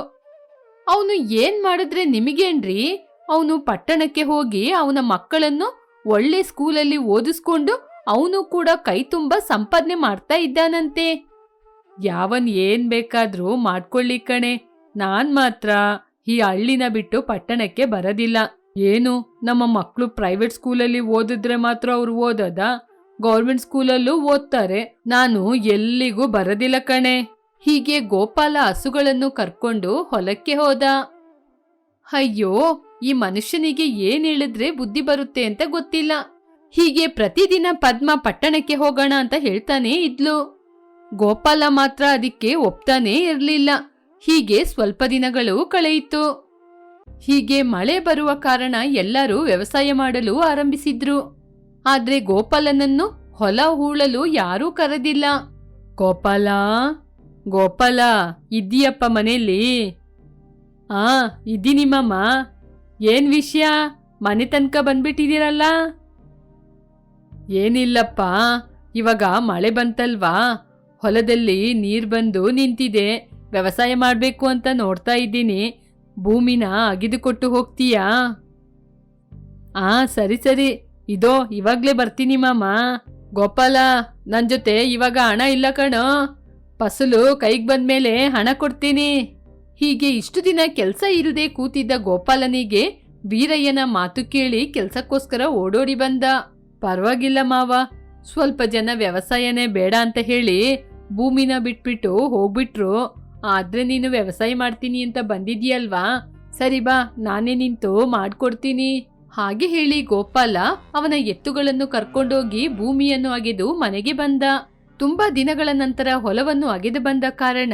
ಅವನು ಏನ್ ಮಾಡಿದ್ರೆ ನಿಮಗೇನ್ರಿ? ಅವನು ಪಟ್ಟಣಕ್ಕೆ ಹೋಗಿ ಅವನ ಮಕ್ಕಳನ್ನು ಒಳ್ಳೆ ಸ್ಕೂಲಲ್ಲಿ ಓದಿಸ್ಕೊಂಡು ಅವನು ಕೂಡ ಕೈ ತುಂಬ ಸಂಪಾದನೆ ಮಾಡ್ತಾ ಇದ್ದಾನಂತೆ. ಯಾವನ್ ಏನ್ ಬೇಕಾದ್ರೂ ಮಾಡ್ಕೊಳ್ಳಿ ಕಣೆ. ನಾನ್ ಮಾತ್ರ ಈ ಹಳ್ಳಿನ ಬಿಟ್ಟು ಪಟ್ಟಣಕ್ಕೆ ಬರೋದಿಲ್ಲ. ಏನು, ನಮ್ಮ ಮಕ್ಕಳು ಪ್ರೈವೇಟ್ ಸ್ಕೂಲಲ್ಲಿ ಓದಿದ್ರೆ ಮಾತ್ರ ಅವ್ರು ಓದೋದ? ಗೌರ್ಮೆಂಟ್ ಸ್ಕೂಲಲ್ಲೂ ಓದ್ತಾರೆ. ನಾನು ಎಲ್ಲಿಗೂ ಬರದಿಲ್ಲ ಕಣೆ. ಹೀಗೆ ಗೋಪಾಲ ಹಸುಗಳನ್ನು ಕರ್ಕೊಂಡು ಹೊಲಕ್ಕೆ ಹೋದ. ಅಯ್ಯೋ, ಈ ಮನುಷ್ಯನಿಗೆ ಏನ್ ಹೇಳಿದ್ರೆ ಬುದ್ಧಿ ಬರುತ್ತೆ ಅಂತ ಗೊತ್ತಿಲ್ಲ. ಹೀಗೆ ಪ್ರತಿದಿನ ಪದ್ಮ ಪಟ್ಟಣಕ್ಕೆ ಹೋಗೋಣ ಅಂತ ಹೇಳ್ತಾನೆ ಇದ್ಲು. ಗೋಪಾಲ ಮಾತ್ರ ಅದಕ್ಕೆ ಒಪ್ತಾನೇ ಇರಲಿಲ್ಲ. ಹೀಗೆ ಸ್ವಲ್ಪ ದಿನಗಳು ಕಳೆಯಿತು. ಹೀಗೆ ಮಳೆ ಬರುವ ಕಾರಣ ಎಲ್ಲರೂ ವ್ಯವಸಾಯ ಮಾಡಲು ಆರಂಭಿಸಿದ್ರು. ಆದ್ರೆ ಗೋಪಾಲನನ್ನು ಹೊಲ ಹೂಳಲು ಯಾರೂ ಕರೆದಿಲ್ಲ. ಗೋಪಾಲ ಗೋಪಾಲ, ಇದ್ದೀಯಪ್ಪ ಮನೆಯಲ್ಲಿ? ಆ, ಇದ್ದೀನಿ ಮಾಮ. ಏನ್ ವಿಷಯ? ಮನೆ ತನಕ ಬಂದ್ಬಿಟ್ಟಿದ್ದೀರಲ್ಲ? ಏನಿಲ್ಲಪ್ಪ, ಇವಾಗ ಮಳೆ ಬಂತಲ್ವಾ? ಹೊಲದಲ್ಲಿ ನೀರ್ ಬಂದು ನಿಂತಿದೆ. ವ್ಯವಸಾಯ ಮಾಡಬೇಕು ಅಂತ ನೋಡ್ತಾ ಇದ್ದೀನಿ. ಭೂಮಿನ ಅಗಿದುಕೊಟ್ಟು ಹೋಗ್ತೀಯಾ? ಆ, ಸರಿ ಸರಿ. ಇದೋ, ಇವಾಗ್ಲೇ ಬರ್ತೀನಿ ಮಾಮ. ಗೋಪಾಲ, ನನ್ ಜೊತೆ ಇವಾಗ ಹಣ ಇಲ್ಲ ಕಣೋ. ಫಸಲು ಕೈಗೆ ಬಂದ್ಮೇಲೆ ಹಣ ಕೊಡ್ತೀನಿ. ಹೀಗೆ ಇಷ್ಟು ದಿನ ಕೆಲಸ ಇರದೆ ಕೂತಿದ್ದ ಗೋಪಾಲನಿಗೆ ವೀರಯ್ಯನ ಮಾತು ಕೇಳಿ ಕೆಲಸಕ್ಕೋಸ್ಕರ ಓಡೋಡಿ ಬಂದ. ಪರವಾಗಿಲ್ಲ ಮಾವ, ಸ್ವಲ್ಪ ಜನ ವ್ಯವಸಾಯನೇ ಬೇಡ ಅಂತ ಹೇಳಿ ಭೂಮಿನ ಬಿಟ್ಬಿಟ್ಟು ಹೋಗ್ಬಿಟ್ರು. ಆದ್ರೆ ನೀನು ವ್ಯವಸಾಯ ಮಾಡ್ತೀನಿ ಅಂತ ಬಂದಿದ್ಯಲ್ವಾ ಸರಿ ಬಾ, ನಾನೇ ನಿಂತು ಮಾಡ್ಕೊಡ್ತೀನಿ. ಹಾಗೆ ಹೇಳಿ ಗೋಪಾಲ ಅವನ ಎತ್ತುಗಳನ್ನು ಕರ್ಕೊಂಡೋಗಿ ಭೂಮಿಯನ್ನು ಅಗೆದು ಮನೆಗೆ ಬಂದ. ತುಂಬಾ ದಿನಗಳ ನಂತರ ಹೊಲವನ್ನು ಅಗೆದು ಬಂದ ಕಾರಣ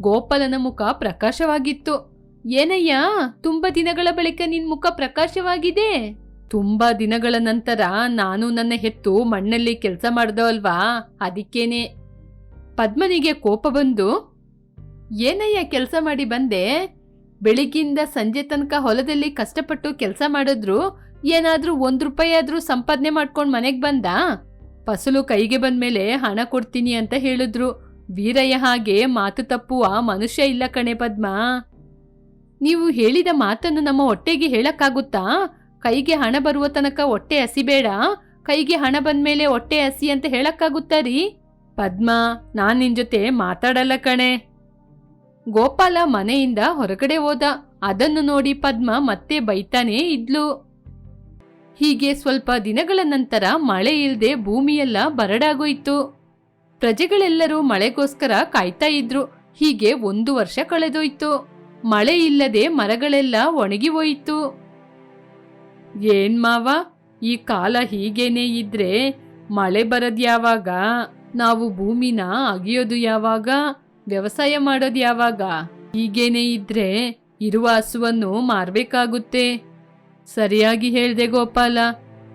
ಗೋಪಾಲನ ಮುಖ ಪ್ರಕಾಶವಾಗಿತ್ತು. ಏನಯ್ಯ, ತುಂಬಾ ದಿನಗಳ ಬಳಿಕ ನಿನ್ ಮುಖ ಪ್ರಕಾಶವಾಗಿದೆ? ತುಂಬಾ ದಿನಗಳ ನಂತರ ನಾನು ನನ್ನ ಹೆತ್ತು ಮಣ್ಣಲ್ಲಿ ಕೆಲಸ ಮಾಡ್ದವಲ್ವಾ ಅದಕ್ಕೇನೆ. ಪದ್ಮನಿಗೆ ಕೋಪ ಬಂದು, ಏನಯ್ಯ ಕೆಲಸ ಮಾಡಿ ಬಂದೆ? ಬೆಳಿಗ್ಗಿಂದ ಸಂಜೆ ತನಕ ಹೊಲದಲ್ಲಿ ಕಷ್ಟಪಟ್ಟು ಕೆಲಸ ಮಾಡಿದ್ರು, ಏನಾದ್ರೂ ಒಂದ್ ರೂಪಾಯಿ ಆದ್ರೂ ಸಂಪಾದನೆ ಮಾಡ್ಕೊಂಡು ಮನೆಗೆ ಬಂದ? ಫಸಲು ಕೈಗೆ ಬಂದ್ಮೇಲೆ ಹಣ ಕೊಡ್ತೀನಿ ಅಂತ ಹೇಳಿದ್ರು. ವೀರಯ್ಯ ಹಾಗೆ ಮಾತು ತಪ್ಪುವ ಮನುಷ್ಯ ಇಲ್ಲ ಕಣೆ ಪದ್ಮ. ನೀವು ಹೇಳಿದ ಮಾತನ್ನು ನಮ್ಮ ಹೊಟ್ಟೆಗೆ ಹೇಳಕ್ಕಾಗುತ್ತಾ? ಕೈಗೆ ಹಣ ಬರುವ ತನಕ ಹೊಟ್ಟೆ ಹಸಿಬೇಡ. ಕೈಗೆ ಹಣ ಬಂದ್ಮೇಲೆ ಹೊಟ್ಟೆ ಹಸಿ ಅಂತ ಹೇಳಕ್ಕಾಗುತ್ತಾ ರೀ? ಪದ್ಮ, ನಾನು ನಿನ್ ಜೊತೆ ಮಾತಾಡಲ್ಲ ಕಣೆ. ಗೋಪಾಲ ಮನೆಯಿಂದ ಹೊರಗಡೆ ಹೋದ. ಅದನ್ನು ನೋಡಿ ಪದ್ಮ ಮತ್ತೆ ಬೈತಾನೇ ಇದ್ಲು. ಹೀಗೆ ಸ್ವಲ್ಪ ದಿನಗಳ ನಂತರ ಮಳೆ ಇಲ್ಲದೆ ಭೂಮಿಯೆಲ್ಲ ಬರಡಾಗೋಯ್ತು. ಪ್ರಜೆಗಳೆಲ್ಲರೂ ಮಳೆಗೋಸ್ಕರ ಕಾಯ್ತಾ ಇದ್ರು. ಹೀಗೆ ಒಂದು ವರ್ಷ ಕಳೆದೋಯ್ತು. ಮಳೆ ಇಲ್ಲದೆ ಮರಗಳೆಲ್ಲ ಒಣಗಿ ಹೋಯಿತು. ಏನ್ ಮಾವ, ಈ ಕಾಲ ಹೀಗೇನೆ ಇದ್ರೆ ಮಳೆ ಬರದ್ ಯಾವಾಗ ನಾವು ಭೂಮಿನ ಅಗಿಯೋದು ಯಾವಾಗ? ವ್ಯವಸಾಯ ಮಾಡೋದು ಯಾವಾಗ? ಹೀಗೇನೆ ಇದ್ರೆ ಇರುವ ಹಸುವನ್ನು ಮಾರ್ಬೇಕಾಗುತ್ತೆ. ಸರಿಯಾಗಿ ಹೇಳ್ದೆ ಗೋಪಾಲ,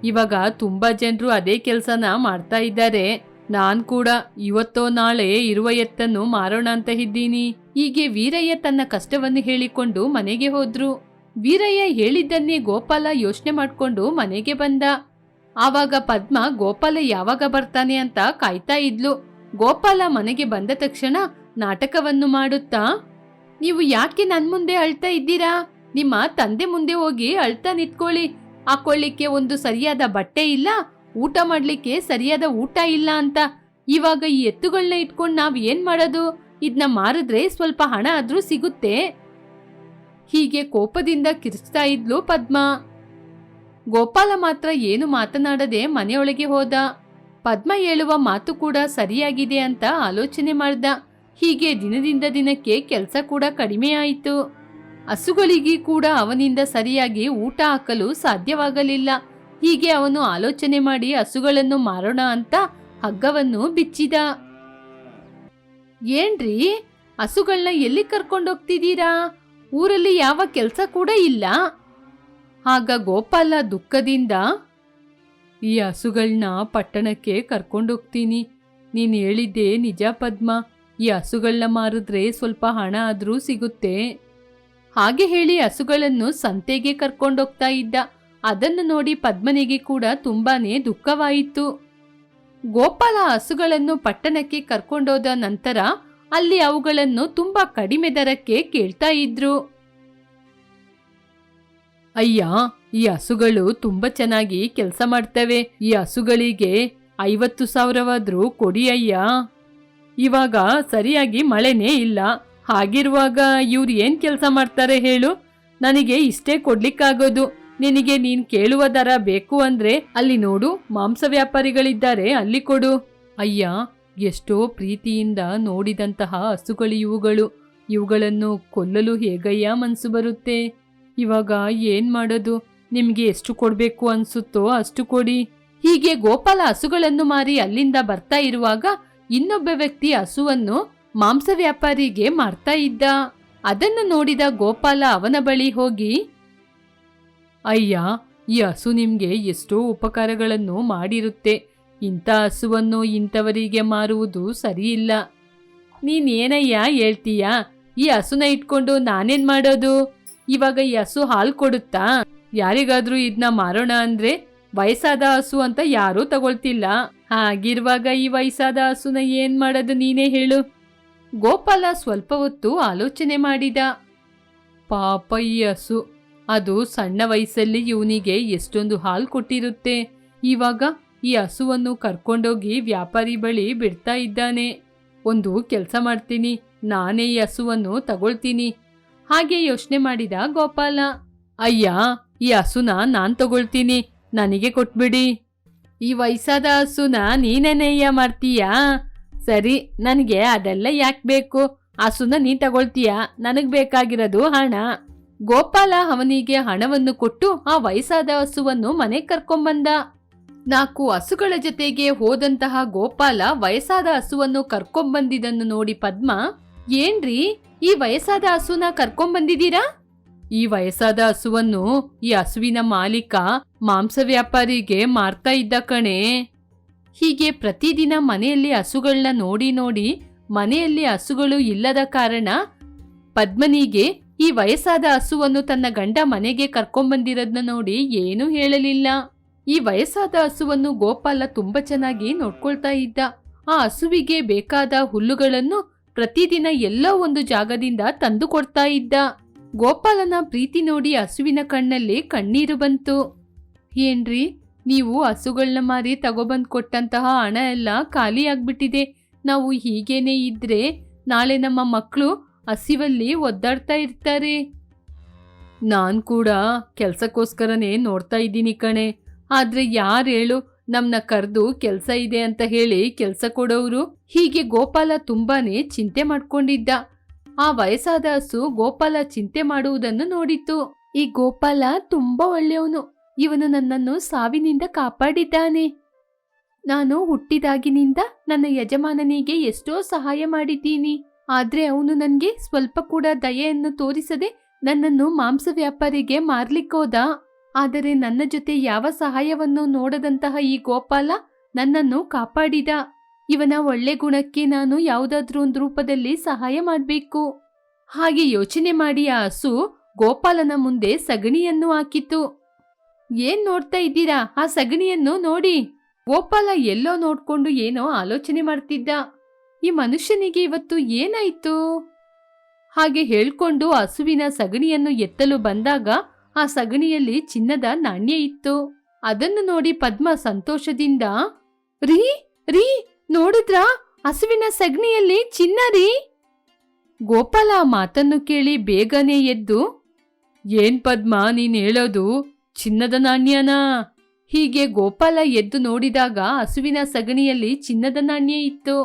ಇವಾಗ ತುಂಬಾ ಜನರು ಅದೇ ಕೆಲಸನ ಮಾಡ್ತಾ ಇದ್ದಾರೆ. ನಾನ್ ಕೂಡ ಇವತ್ತೋ ನಾಳೆ ಇರುವ ಎತ್ತನ್ನು ಮಾರೋಣ ಅಂತ ಇದ್ದೀನಿ. ಹೀಗೆ ವೀರಯ್ಯ ತನ್ನ ಕಷ್ಟವನ್ನು ಹೇಳಿಕೊಂಡು ಮನೆಗೆ ಹೋದ್ರು. ವೀರಯ್ಯ ಹೇಳಿದ್ದನ್ನೇ ಗೋಪಾಲ ಯೋಚನೆ ಮಾಡ್ಕೊಂಡು ಮನೆಗೆ ಬಂದ. ಆವಾಗ ಪದ್ಮ ಗೋಪಾಲ ಯಾವಾಗ ಬರ್ತಾನೆ ಅಂತ ಕಾಯ್ತಾ ಇದ್ಲು. ಗೋಪಾಲ ಮನೆಗೆ ಬಂದ ತಕ್ಷಣ ನಾಟಕವನ್ನು ಮಾಡುತ್ತಾ? ನೀವು ಯಾಕೆ ನನ್ ಮುಂದೆ ಅಳ್ತಾ ಇದ್ದೀರಾ? ನಿಮ್ಮ ತಂದೆ ಮುಂದೆ ಹೋಗಿ ಅಳ್ತಾ ನಿಂತ್ಕೊಳ್ಳಿ. ಹಾಕೊಳ್ಳಿಕ್ಕೆ ಒಂದು ಸರಿಯಾದ ಬಟ್ಟೆ ಇಲ್ಲ, ಊಟ ಮಾಡ್ಲಿಕ್ಕೆ ಸರಿಯಾದ ಊಟ ಇಲ್ಲ ಅಂತ. ಇವಾಗ ಈ ಎತ್ತುಗಳನ್ನ ಇಟ್ಕೊಂಡು ನಾವ್ ಏನ್ ಮಾಡೋದು? ಇದನ್ನ ಮಾರಿದ್ರೆ ಸ್ವಲ್ಪ ಹಣ ಆದ್ರೂ ಸಿಗುತ್ತೆ. ಹೀಗೆ ಕೋಪದಿಂದ ಕಿರ್ಚ್ತಾ ಇದ್ಲು ಪದ್ಮ. ಗೋಪಾಲ ಮಾತ್ರ ಏನು ಮಾತನಾಡದೆ ಮನೆಯೊಳಗೆ ಹೋದ. ಪದ್ಮ ಹೇಳುವ ಮಾತು ಕೂಡ ಸರಿಯಾಗಿದೆ ಅಂತ ಆಲೋಚನೆ ಮಾಡ್ದ. ಹೀಗೆ ದಿನದಿಂದ ದಿನಕ್ಕೆ ಕೆಲಸ ಕೂಡ ಕಡಿಮೆ ಆಯಿತು. ಹಸುಗಳಿಗೆ ಕೂಡ ಅವನಿಂದ ಸರಿಯಾಗಿ ಊಟ ಹಾಕಲು ಸಾಧ್ಯವಾಗಲಿಲ್ಲ. ಹೀಗೆ ಅವನು ಆಲೋಚನೆ ಮಾಡಿ ಹಸುಗಳನ್ನು ಮಾರೋಣ ಅಂತ ಹಗ್ಗವನ್ನು ಬಿಚ್ಚಿದ. ಏನ್ರಿ? ಹಸುಗಳನ್ನ ಎಲ್ಲಿ ಕರ್ಕೊಂಡೋಗ್ತಿದ್ದೀರಾ? ಊರಲ್ಲಿ ಯಾವ ಕೆಲಸ ಕೂಡ ಇಲ್ಲ. ಆಗ ಗೋಪಾಲ ದುಃಖದಿಂದ, ಈ ಹಸುಗಳನ್ನ ಪಟ್ಟಣಕ್ಕೆ ಕರ್ಕೊಂಡೋಗ್ತೀನಿ. ನೀನು ಹೇಳಿದ್ದೆ ನಿಜ ಪದ್ಮ. ಈ ಹಸುಗಳನ್ನ ಮಾರಿದ್ರೆ ಸ್ವಲ್ಪ ಹಣ ಆದರೂ ಸಿಗುತ್ತೆ. ಹಾಗೆ ಹೇಳಿ ಹಸುಗಳನ್ನು ಸಂತೆಗೆ ಕರ್ಕೊಂಡೋಗ್ತಾ ಇದ್ದ. ಅದನ್ನು ನೋಡಿ ಪದ್ಮನಿಗೆ ಕೂಡ ತುಂಬಾನೇ ದುಃಖವಾಯಿತು. ಗೋಪಾಲ ಹಸುಗಳನ್ನು ಪಟ್ಟಣಕ್ಕೆ ಕರ್ಕೊಂಡೋದ ನಂತರ ಅಲ್ಲಿ ಅವುಗಳನ್ನು ತುಂಬಾ ಕಡಿಮೆ ದರಕ್ಕೆ ಕೇಳ್ತಾ ಇದ್ರು. ಅಯ್ಯ, ಈ ಹಸುಗಳು ತುಂಬಾ ಚೆನ್ನಾಗಿ ಕೆಲಸ ಮಾಡ್ತವೆ. ಈ ಹಸುಗಳಿಗೆ ಐವತ್ತು ಸಾವಿರವಾದ್ರೂ ಕೊಡಿ ಅಯ್ಯ. ಇವಾಗ ಸರಿಯಾಗಿ ಮಳೆನೇ ಇಲ್ಲ. ಹಾಗಿರುವಾಗ ಇವ್ರು ಏನ್ ಕೆಲಸ ಮಾಡ್ತಾರೆ ಹೇಳು? ನನಗೆ ಇಷ್ಟೇ ಕೊಡ್ಲಿಕ್ಕಾಗೋದು. ನಿನಗೆ ನೀನ್ ಕೇಳುವ ದರ ಬೇಕು ಅಂದ್ರೆ ಅಲ್ಲಿ ನೋಡು, ಮಾಂಸ ವ್ಯಾಪಾರಿಗಳಿದ್ದಾರೆ, ಅಲ್ಲಿ ಕೊಡು. ಅಯ್ಯ, ಎಷ್ಟೋ ಪ್ರೀತಿಯಿಂದ ನೋಡಿದಂತಹ ಹಸುಗಳು ಇವುಗಳು. ಇವುಗಳನ್ನು ಕೊಲ್ಲಲು ಹೇಗಯ್ಯ ಮನ್ಸು ಬರುತ್ತೆ? ಇವಾಗ ಏನ್ ಮಾಡೋದು? ನಿಮ್ಗೆ ಎಷ್ಟು ಕೊಡ್ಬೇಕು ಅನ್ಸುತ್ತೋ ಅಷ್ಟು ಕೊಡಿ. ಹೀಗೆ ಗೋಪಾಲ ಹಸುಗಳನ್ನು ಮಾರಿ ಅಲ್ಲಿಂದ ಬರ್ತಾ ಇರುವಾಗ ಇನ್ನೊಬ್ಬ ವ್ಯಕ್ತಿ ಹಸುವನ್ನು ಮಾಂಸ ವ್ಯಾಪಾರಿಗೆ ಮಾರ್ತಾ ಇದ್ದ. ಅದನ್ನು ನೋಡಿದ ಗೋಪಾಲ ಅವನ ಬಳಿ ಹೋಗಿ, ಅಯ್ಯ, ಈ ಹಸು ನಿಮಗೆ ಎಷ್ಟೋ ಉಪಕಾರಗಳನ್ನು ಮಾಡಿರುತ್ತೆ. ಇಂಥ ಹಸುವನ್ನು ಇಂಥವರಿಗೆ ಮಾರುವುದು ಸರಿಯಿಲ್ಲ. ನೀನೇನಯ್ಯ ಹೇಳ್ತೀಯಾ? ಈ ಹಸುನ ಇಟ್ಕೊಂಡು ನಾನೇನ್ ಮಾಡೋದು? ಇವಾಗ ಈ ಹಸು ಹಾಲು ಕೊಡುತ್ತಾ? ಯಾರಿಗಾದ್ರೂ ಇದನ್ನ ಮಾರೋಣ ಅಂದ್ರೆ ವಯಸ್ಸಾದ ಹಸು ಅಂತ ಯಾರೂ ತಗೊಳ್ತಿಲ್ಲ. ಹಾಗಿರುವಾಗ ಈ ವಯಸ್ಸಾದ ಹಸುನ ಏನ್ ಮಾಡೋದು ನೀನೇ ಹೇಳು. ಗೋಪಾಲ ಸ್ವಲ್ಪ ಹೊತ್ತು ಆಲೋಚನೆ ಮಾಡಿದ. ಪಾಪ ಈ ಹಸು ಅದು ಸಣ್ಣ ವಯಸ್ಸಲ್ಲಿ ಇವನಿಗೆ ಎಷ್ಟೊಂದು ಹಾಲು ಕೊಟ್ಟಿರುತ್ತೆ. ಇವಾಗ ಈ ಹಸುವನ್ನು ಕರ್ಕೊಂಡೋಗಿ ವ್ಯಾಪಾರಿ ಬಳಿ ಬಿಡ್ತಾ ಇದ್ದಾನೆ. ಒಂದು ಕೆಲಸ ಮಾಡ್ತೀನಿ. ನಾನೇ ಈ ಹಸುವನ್ನು ತಗೊಳ್ತೀನಿ. ಹಾಗೆ ಯೋಚನೆ ಮಾಡಿದ ಗೋಪಾಲ. ಅಯ್ಯ, ಈ ಹಸುನ ನಾನು ತಗೊಳ್ತೀನಿ. ನನಗೆ ಕೊಟ್ಬಿಡಿ. ಈ ವಯಸ್ಸಾದ ಹಸುನ ನೇಯ್ಯ ಮಾಡ್ತೀಯಾ? ಸರಿ, ನನಗೆ ಅದೆಲ್ಲ ಯಾಕೆ ಬೇಕು? ಹಸುನ ನೀ ತಗೊಳ್ತೀಯ? ನನಗೆ ಬೇಕಾಗಿರೋದು ಹಣ. ಗೋಪಾಲ ಅವನಿಗೆ ಹಣವನ್ನು ಕೊಟ್ಟು ಆ ವಯಸ್ಸಾದ ಹಸುವನ್ನು ಮನೆ ಕರ್ಕೊಂಬಂದ. ನಾಲ್ಕು ಹಸುಗಳ ಜೊತೆಗೆ ಹೋದಂತಹ ಗೋಪಾಲ ವಯಸ್ಸಾದ ಹಸುವನ್ನು ಕರ್ಕೊಂಬಂದಿದ್ದನ್ನು ನೋಡಿ ಪದ್ಮ, ಏನ್ರಿ, ಈ ವಯಸ್ಸಾದ ಹಸುನ ಕರ್ಕೊಂಬಂದಿದ್ದೀರಾ? ಈ ವಯಸ್ಸಾದ ಹಸುವನ್ನು ಈ ಹಸುವಿನ ಮಾಲೀಕ ಮಾಂಸ ವ್ಯಾಪಾರಿಗೆ ಮಾರ್ತಾ ಇದ್ದ ಕಣೆ. ಹೀಗೆ ಪ್ರತಿದಿನ ಮನೆಯಲ್ಲಿ ಹಸುಗಳನ್ನ ನೋಡಿ ನೋಡಿ ಮನೆಯಲ್ಲಿ ಹಸುಗಳು ಇಲ್ಲದ ಕಾರಣ ಪದ್ಮನಿಗೆ ಈ ವಯಸ್ಸಾದ ಹಸುವನ್ನು ತನ್ನ ಗಂಡ ಮನೆಗೆ ಕರ್ಕೊಂಬಂದಿರೋದ್ನ ನೋಡಿ ಏನೂ ಹೇಳಲಿಲ್ಲ. ಈ ವಯಸ್ಸಾದ ಹಸುವನ್ನು ಗೋಪಾಲ ತುಂಬಾ ಚೆನ್ನಾಗಿ ನೋಡ್ಕೊಳ್ತಾ ಇದ್ದ. ಆ ಹಸುವಿಗೆ ಬೇಕಾದ ಹುಲ್ಲುಗಳನ್ನು ಪ್ರತಿದಿನ ಎಲ್ಲೋ ಒಂದು ಜಾಗದಿಂದ ತಂದು ಕೊಡ್ತಾ ಇದ್ದ. ಗೋಪಾಲನ ಪ್ರೀತಿ ನೋಡಿ ಹಸುವಿನ ಕಣ್ಣಲ್ಲಿ ಕಣ್ಣೀರು ಬಂತು. ಏನ್ರಿ? ನೀವು ಹಸುಗಳನ್ನ ಮಾರಿ ತಗೊಬಂದ್ ಕೊಟ್ಟಂತಹ ಹಣ ಎಲ್ಲ ಖಾಲಿ ಆಗ್ಬಿಟ್ಟಿದೆ. ನಾವು ಹೀಗೇನೆ ಇದ್ರೆ ನಾಳೆ ನಮ್ಮ ಮಕ್ಕಳು ಹಸಿವಲ್ಲಿ ಒದ್ದಾಡ್ತಾ ಇರ್ತಾರೆ. ನಾನು ಕೂಡ ಕೆಲಸಕ್ಕೋಸ್ಕರನೇ ನೋಡ್ತಾ ಇದ್ದೀನಿ ಕಣೆ. ಆದ್ರೆ ಯಾರು ಹೇಳು ನಮ್ಮನ್ನ ಕರೆದು ಕೆಲಸ ಇದೆ ಅಂತ ಹೇಳಿ ಕೆಲಸ ಕೊಡೋರು ಹೀಗೆ ಗೋಪಾಲ ತುಂಬಾನೇ ಚಿಂತೆ ಮಾಡ್ಕೊಂಡಿದ್ದ. ಆ ವಯಸ್ಸಾದ ಹಸು ಗೋಪಾಲ ಚಿಂತೆ ಮಾಡುವುದನ್ನು ನೋಡಿತ್ತು. ಈ ಗೋಪಾಲ ತುಂಬಾ ಒಳ್ಳೆಯವನು. ಇವನು ನನ್ನನ್ನು ಸಾವಿನಿಂದ ಕಾಪಾಡಿದ್ದಾನೆ. ನಾನು ಹುಟ್ಟಿದಾಗಿನಿಂದ ನನ್ನ ಯಜಮಾನನಿಗೆ ಎಷ್ಟೋ ಸಹಾಯ ಮಾಡಿದ್ದೀನಿ. ಆದ್ರೆ ಅವನು ನನಗೆ ಸ್ವಲ್ಪ ಕೂಡ ದಯೆಯನ್ನು ತೋರಿಸದೆ ನನ್ನನ್ನು ಮಾಂಸ ವ್ಯಾಪಾರಿಗೆ ಮಾರ್ಲಿಕ್ಕೋದ ಆದರೆ ನನ್ನ ಜೊತೆ ಯಾವ ಸಹಾಯವನ್ನು ನೋಡದಂತಹ ಈ ಗೋಪಾಲ ನನ್ನನ್ನು ಕಾಪಾಡಿದ. ಇವನ ಒಳ್ಳೆ ಗುಣಕ್ಕೆ ನಾನು ಯಾವುದಾದ್ರೂ ಒಂದು ರೂಪದಲ್ಲಿ ಸಹಾಯ ಮಾಡಬೇಕು. ಹಾಗೆ ಯೋಚನೆ ಮಾಡಿ ಆ ಹಸು ಗೋಪಾಲನ ಮುಂದೆ ಸಗಣಿಯನ್ನು ಹಾಕಿತು. ಏನ್ ನೋಡ್ತಾ ಇದ್ದೀರಾ? ಆ ಸಗಣಿಯನ್ನು ನೋಡಿ. ಗೋಪಾಲ ಎಲ್ಲೋ ನೋಡ್ಕೊಂಡು ಏನೋ ಆಲೋಚನೆ ಮಾಡ್ತಿದ್ದ. ಈ ಮನುಷ್ಯನಿಗೆ ಇವತ್ತು ಏನಾಯ್ತು? ಹಾಗೆ ಹೇಳ್ಕೊಂಡು ಹಸುವಿನ ಸಗಣಿಯನ್ನು ಎತ್ತಲು ಬಂದಾಗ ಆ ಸಗಣಿಯಲ್ಲಿ ಚಿನ್ನದ ನಾಣ್ಯ ಇತ್ತು. ಅದನ್ನು ನೋಡಿ ಪದ್ಮ ಸಂತೋಷದಿಂದ, ರೀ ರೀ, ನೋಡಿದ್ರಾ? ಹಸುವಿನ ಸಗಣಿಯಲ್ಲಿ ಚಿನ್ನ ರೀ? ಗೋಪಾಲ ಮಾತನ್ನು ಕೇಳಿ ಬೇಗನೆ ಎದ್ದು, ಏನ್ ಪದ್ಮ, ನೀನ್ ಹೇಳೋದು? ಚಿನ್ನದ ನಾಣ್ಯನಾ? ಹೀಗೆ ಗೋಪಾಲ ಎದ್ದು ನೋಡಿದಾಗ ಹಸುವಿನ ಸಗಣಿಯಲ್ಲಿ ಚಿನ್ನದ ನಾಣ್ಯ ಇತ್ತು.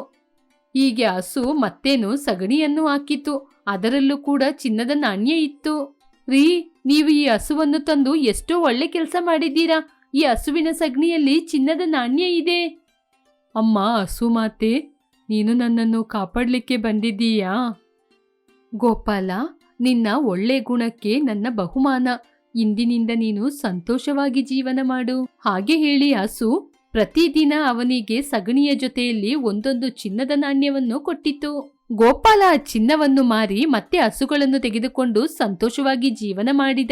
ಹೀಗೆ ಹಸು ಮತ್ತೇನು ಸಗಣಿಯನ್ನು ಹಾಕಿತು ಅದರಲ್ಲೂ ಕೂಡ ಚಿನ್ನದ ನಾಣ್ಯ ಇತ್ತು. ರೀ, ನೀವು ಈ ಹಸುವನ್ನು ತಂದು ಎಷ್ಟೋ ಒಳ್ಳೆ ಕೆಲಸ ಮಾಡಿದ್ದೀರಾ? ಈ ಹಸುವಿನ ಸಗಣಿಯಲ್ಲಿ ಚಿನ್ನದ ನಾಣ್ಯ ಇದೆ. ಅಮ್ಮ, ಹಸು ಮಾತೆ, ನೀನು ನನ್ನನ್ನು ಕಾಪಾಡಲಿಕ್ಕೆ ಬಂದಿದ್ದೀಯಾ? ಗೋಪಾಲ, ನಿನ್ನ ಒಳ್ಳೆ ಗುಣಕ್ಕೆ ನನ್ನ ಬಹುಮಾನ. ಇಂದಿನಿಂದ ನೀನು ಸಂತೋಷವಾಗಿ ಜೀವನ ಮಾಡು. ಹಾಗೆ ಹೇಳಿ ಹಸು ಪ್ರತಿದಿನ ಅವನಿಗೆ ಸಗಣಿಯ ಜೊತೆಯಲ್ಲಿ ಒಂದೊಂದು ಚಿನ್ನದ ನಾಣ್ಯವನ್ನು ಕೊಟ್ಟಿತು. ಗೋಪಾಲ ಚಿನ್ನವನ್ನು ಮಾರಿ ಮತ್ತೆ ಹಸುಗಳನ್ನು ತೆಗೆದುಕೊಂಡು ಸಂತೋಷವಾಗಿ ಜೀವನ ಮಾಡಿದ.